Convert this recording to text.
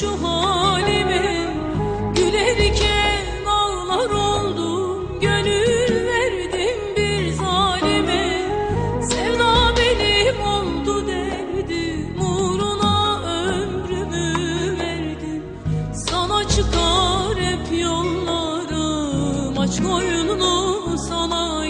şu halime Gülerken ağlar oldum Gönül verdim bir zalime. Sevda benim oldu derdim Uğruna ömrümü verdim. Sana çıkar hep yollarım Aç koynunu sana